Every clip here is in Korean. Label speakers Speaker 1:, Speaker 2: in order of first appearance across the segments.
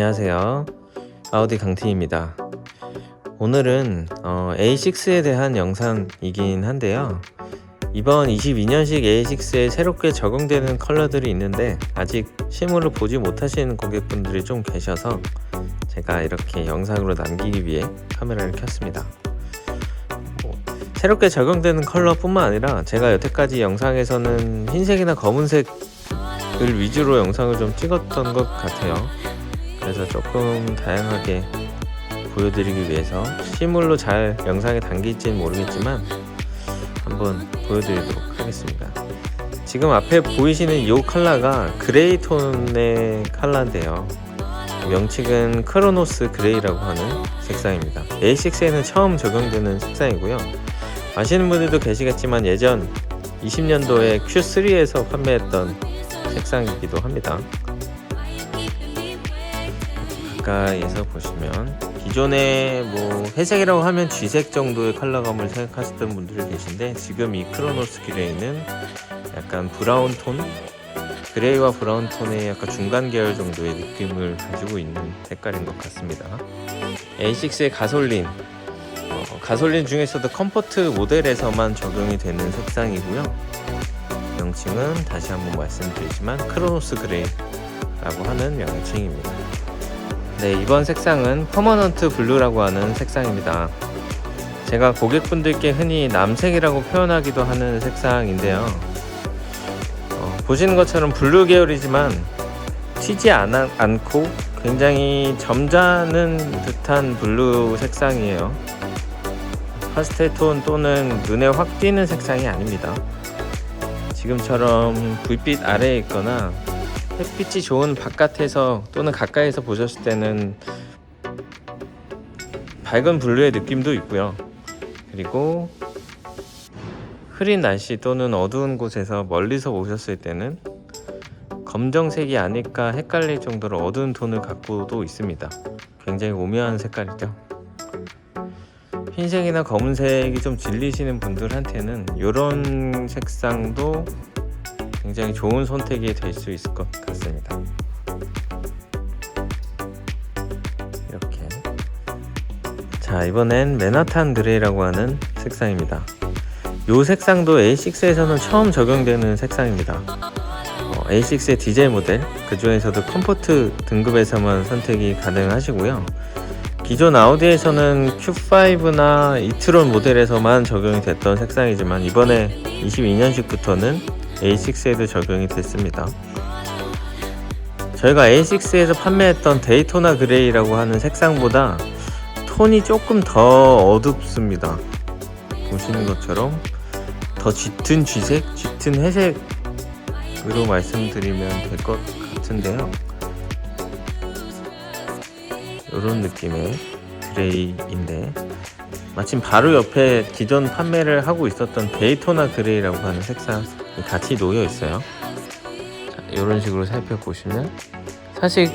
Speaker 1: 안녕하세요. 아우디 강팀입니다. 오늘은 어, A6에 대한 영상이긴 한데요. 이번 22년식 A6에 새롭게 적용되는 컬러들이 있는데 아직 실물을 보지 못하시는 고객분들이 좀 계셔서 제가 이렇게 영상으로 남기기 위해 카메라를 켰습니다. 뭐, 새롭게 적용되는 컬러뿐만 아니라 제가 여태까지 영상에서는 흰색이나 검은색을 위주로 영상을 좀 찍었던 것 같아요. 그래서 조금 다양하게 보여드리기 위해서 실물로 잘 영상에 담길지는 모르겠지만 한번 보여드리도록 하겠습니다. 지금 앞에 보이시는 이 컬러가 그레이 톤의 컬러인데요. 명칭은 크로노스 그레이라고 하는 색상입니다. A6에는 처음 적용되는 색상이고요. 아시는 분들도 계시겠지만 예전 20년도에 Q3에서 판매했던 색상이기도 합니다. 가까이에서 보시면 기존에 뭐 회색이라고 하면 쥐색 정도의 컬러감을 생각하셨던 분들이 계신데 지금 이 크로노스 그레이는 약간 브라운 톤 그레이와 브라운 톤의 약간 중간 계열 정도의 느낌을 가지고 있는 색깔인 것 같습니다. A6의 가솔린. 어, 가솔린 중에서도 컴포트 모델에서만 적용이 되는 색상이고요. 명칭은 다시 한번 말씀드리지만 크로노스 그레이라고 하는 명칭입니다 네, 이번 색상은 퍼머넌트 블루라고 하는 색상입니다. 제가 고객분들께 흔히 남색이라고 표현하기도 하는 색상인데요. 어, 보시는 것처럼 블루 계열이지만 튀지 않, 않고 굉장히 점잖은 듯한 블루 색상이에요. 파스텔 톤 또는 눈에 확 띄는 색상이 아닙니다. 지금처럼 불빛 아래에 있거나 햇빛이 좋은 바깥에서 또는 가까이서 보셨을 때는 밝은 블루의 느낌도 있고요. 그리고 흐린 날씨 또는 어두운 곳에서 멀리서 보셨을 때는 검정색이 아닐까 헷갈릴 정도로 어두운 톤을 갖고도 있습니다. 굉장히 오묘한 색깔이죠. 흰색이나 검은색이 좀 질리시는 분들한테는 이런 색상도 굉장히 좋은 선택이 될 수 있을 것 같습니다. 이렇게 자 이번엔 맨하탄 그레이라고 하는 색상입니다. 이 색상도 A6에서는 처음 적용되는 색상입니다. 어, A6의 디젤 모델 그 중에서도 컴포트 등급에서만 선택이 가능하시고요. 기존 아우디에서는 Q5나 이트론 모델에서만 적용이 됐던 색상이지만 이번에 22년식부터는 A6에도 적용이 됐습니다. 저희가 A6에서 판매했던 데이토나 그레이라고 하는 색상보다 톤이 조금 더 어둡습니다. 보시는 것처럼 더 짙은 쥐색, 짙은 회색으로 말씀드리면 될 것 같은데요. 이런 느낌의 그레이인데 마침 바로 옆에 기존 판매를 하고 있었던 데이토나 그레이라고 하는 색상 같이 놓여 있어요. 자, 이런 식으로 살펴보시면 사실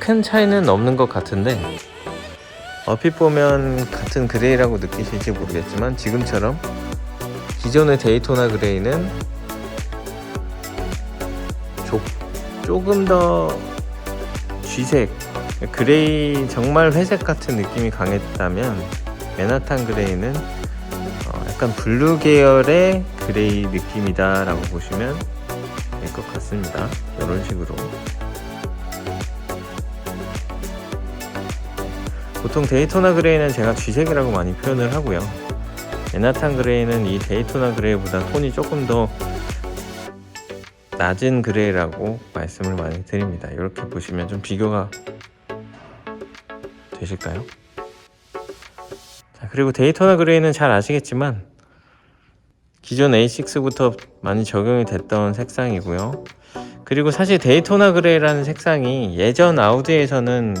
Speaker 1: 큰 차이는 없는 것 같은데 얼핏 보면 같은 그레이라고 느끼실지 모르겠지만 지금처럼 기존의 데이토나 그레이는 조, 조금 더 쥐색 그레이 정말 회색 같은 느낌이 강했다면 맨하탄 그레이는 어, 약간 블루 계열의 그레이 느낌이다 라고 보시면 될 것 같습니다. 이런 식으로. 보통 데이토나 그레이는 제가 쥐색이라고 많이 표현을 하고요. 에나탄 그레이는 이 데이토나 그레이보다 톤이 조금 더 낮은 그레이라고 말씀을 많이 드립니다. 이렇게 보시면 좀 비교가 되실까요? 자, 그리고 데이토나 그레이는 잘 아시겠지만 기존 A6부터 많이 적용이 됐던 색상이고요. 그리고 사실 데이토나 그레이라는 색상이 예전 아우디에서는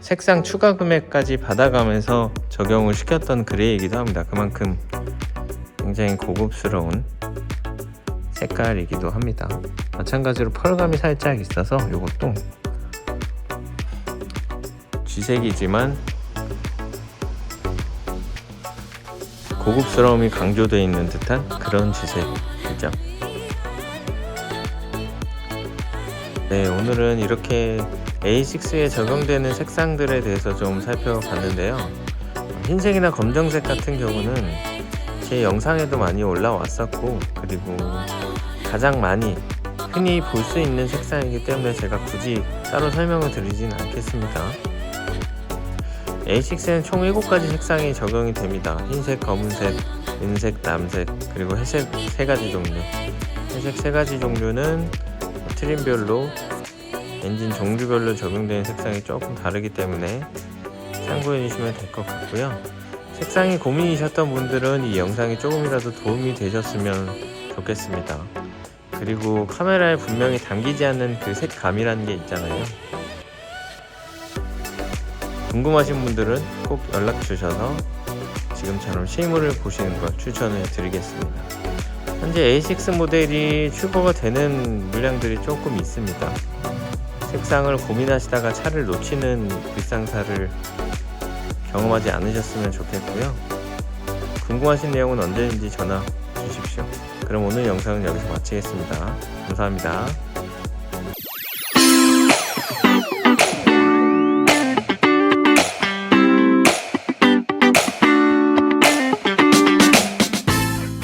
Speaker 1: 색상 추가 금액까지 받아가면서 적용을 시켰던 그레이이기도 합니다. 그만큼 굉장히 고급스러운 색깔이기도 합니다. 마찬가지로 펄감이 살짝 있어서 이것도 쥐색이지만 고급스러움이 강조되어 있는 듯한 그런 쥐색이죠. 네, 오늘은 이렇게 A6에 적용되는 색상들에 대해서 좀 살펴봤는데요. 흰색이나 검정색 같은 경우는 제 영상에도 많이 올라왔었고 그리고 가장 많이 흔히 볼 수 있는 색상이기 때문에 제가 굳이 따로 설명을 드리진 않겠습니다. A6에는 총 7가지 색상이 적용이 됩니다. 흰색, 검은색, 은색, 남색, 그리고 회색 3가지 종류. 회색 3가지 종류는 트림별로 엔진 종류별로 적용되는 색상이 조금 다르기 때문에 참고해 주시면 될 것 같고요. 색상이 고민이셨던 분들은 이 영상이 조금이라도 도움이 되셨으면 좋겠습니다. 그리고 카메라에 분명히 담기지 않는 그 색감이라는 게 있잖아요. 궁금하신 분들은 꼭 연락 주셔서 지금처럼 실물을 보시는 걸 추천해 드리겠습니다. 현재 A6 모델이 출고가 되는 물량들이 조금 있습니다. 색상을 고민하시다가 차를 놓치는 불상사를 경험하지 않으셨으면 좋겠고요. 궁금하신 내용은 언제든지 전화 주십시오. 그럼 오늘 영상은 여기서 마치겠습니다. 감사합니다.